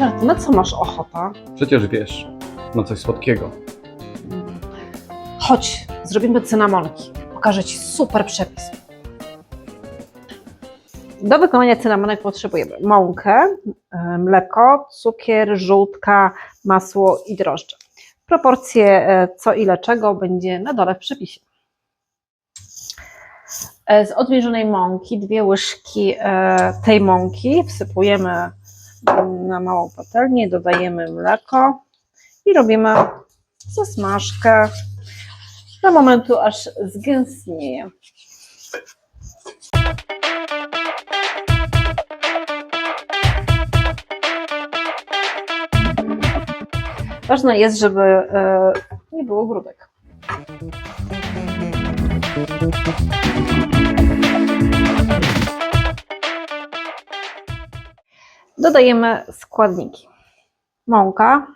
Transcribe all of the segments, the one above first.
Robert, na co masz ochotę? Przecież wiesz, na coś słodkiego. Chodź, zrobimy cynamonki. Pokażę Ci super przepis. Do wykonania cynamonek potrzebujemy mąkę, mleko, cukier, żółtka, masło i drożdże. Proporcje e, co ile czego będzie na dole w przepisie. E, Z odmierzonej mąki dwie łyżki e, tej mąki wsypujemy na małą patelnię, dodajemy mleko i robimy zasmażkę do momentu, aż zgęstnieje. Ważne jest, żeby e, nie było grudek. Dodajemy składniki. Mąka,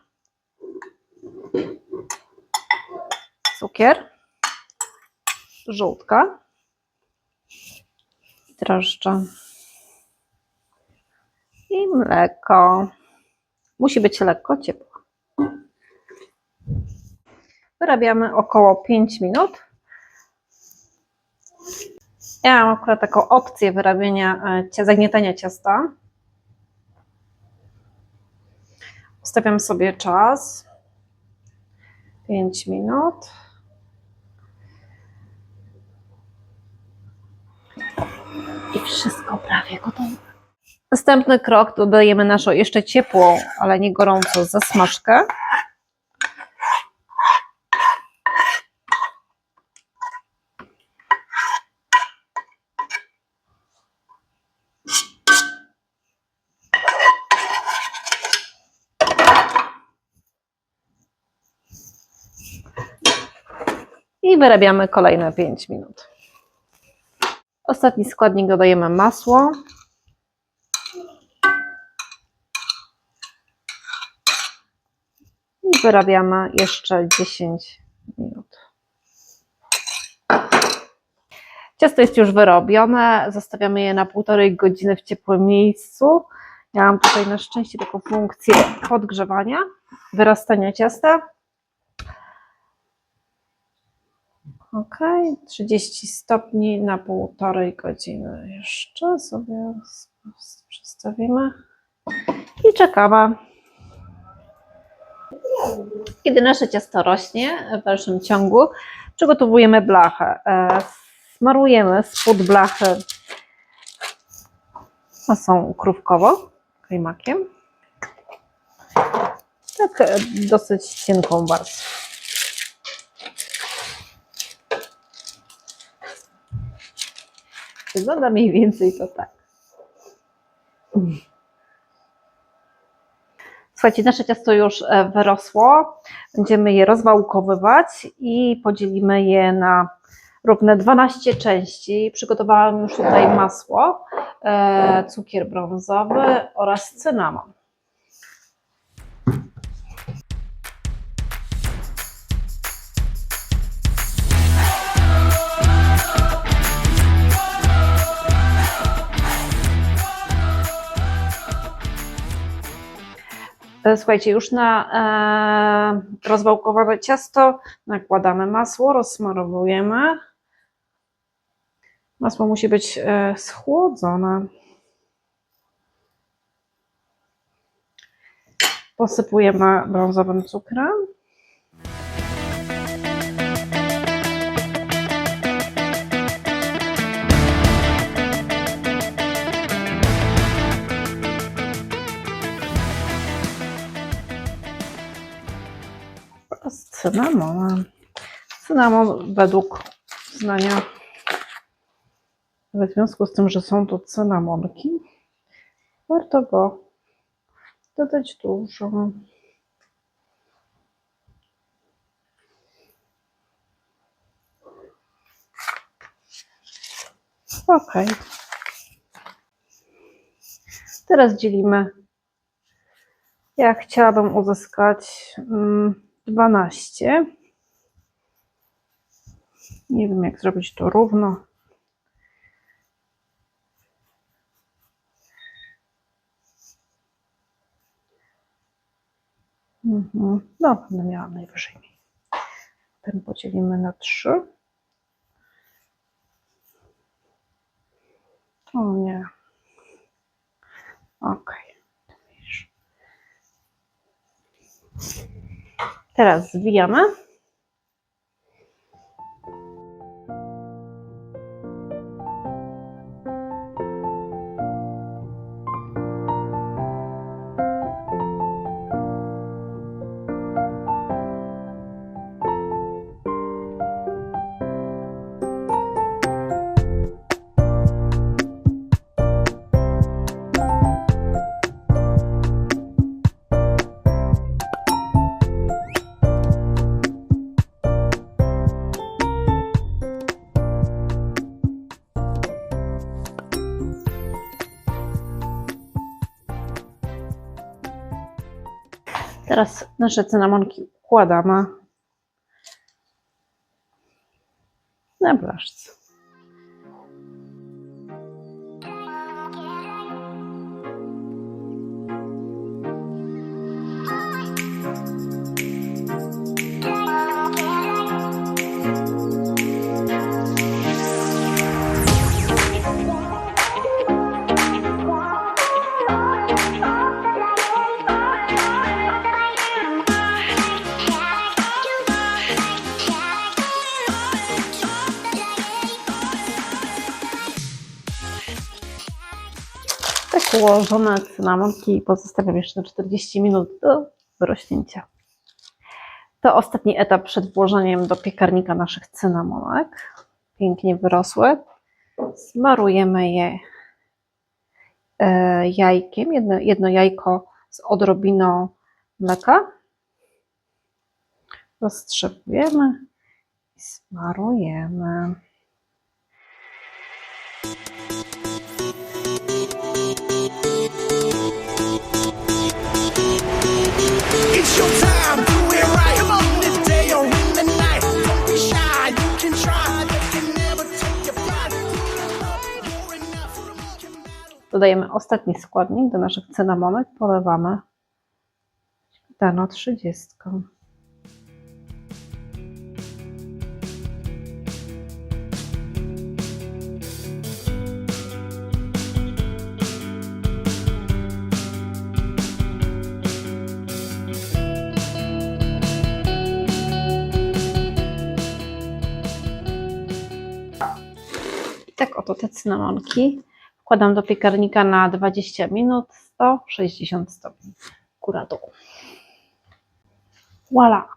cukier, żółtka, drożdże i mleko. Musi być lekko ciepłe. Wyrabiamy około 5 minut. Ja mam akurat taką opcję wyrabiania, e, zagniatania ciasta. Ustawiam sobie czas. 5 minut. I wszystko prawie gotowe. Następny krok dodajemy naszą jeszcze ciepłą, ale nie gorącą zasmażkę. I wyrabiamy kolejne 5 minut. Ostatni składnik dodajemy masło. I wyrabiamy jeszcze 10 minut. Ciasto jest już wyrobione. Zostawiamy je na półtorej godziny w ciepłym miejscu. Ja mam tutaj na szczęście taką funkcję podgrzewania, wyrastania ciasta. Ok, 30 stopni na półtorej godziny. Jeszcze sobie przestawimy i czekamy. Kiedy nasze ciasto rośnie w dalszym ciągu, przygotowujemy blachę. E, Smarujemy spód blachy masą krówkową, kajmakiem. Tak e, dosyć cienką warstwą. Wygląda mniej więcej to tak. Słuchajcie, nasze ciasto już e, wyrosło. Będziemy je rozwałkowywać i podzielimy je na równe 12 części. Przygotowałam już tutaj masło, e, cukier brązowy oraz cynamon. Słuchajcie, już na e, rozwałkowane ciasto nakładamy masło, rozsmarowujemy. Masło musi być e, schłodzone. Posypujemy brązowym cukrem. Cynamonem. Cynamon według uznania, w związku z tym, że są to cynamonki, warto go dodać dużo. Ok. Teraz dzielimy. Ja chciałabym uzyskać mm, 12. Nie wiem, jak zrobić to równo. Mhm. No, będę miała najwyżej. Ten podzielimy na trzy. O nie. Okej. Widzisz. Teraz zwijamy. Teraz nasze cynamonki układamy na blaszce. Ułożone cynamonki pozostawiam jeszcze na 40 minut do wyrośnięcia. To ostatni etap przed włożeniem do piekarnika naszych cynamonek. Pięknie wyrosły. Smarujemy je e, jajkiem, jedno, jedno jajko z odrobiną mleka. Rozstrzepujemy i smarujemy. Dodajemy ostatni składnik do naszych cynamonek, polewamy. Śmietaną 30. tak oto te cynamonki Wkładam do piekarnika na 20 minut, 160 stopni. Góra dół. Voila!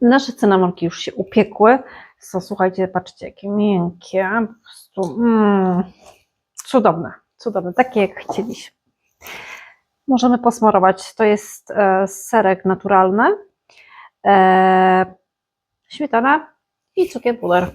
Nasze cynamonki już się upiekły. So, słuchajcie, patrzcie, jakie miękkie. Po prostu, mm, cudowne, cudowne, takie jak chcieliśmy. Możemy posmarować. To jest e, serek naturalny, e, śmietana i cukier puder.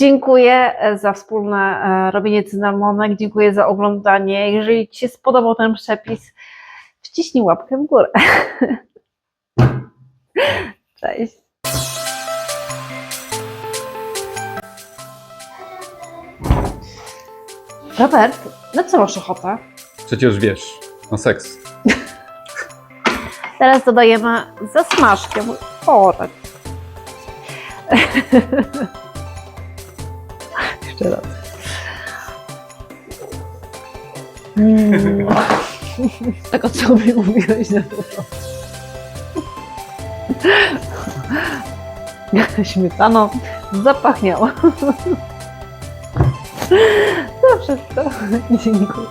Dziękuję e, za wspólne e, robienie cynamonek, dziękuję za oglądanie. Jeżeli Ci się spodobał ten przepis, wciśnij łapkę w górę. Cześć. Robert, na co masz ochotę? Przecież wiesz, na seks. Teraz dodajemy zasmażkę. O, tak. Jeszcze raz. Mm. Tak o co mi mówiłeś na to? Śmietaną zapachniało. wszystko. Dziękuję.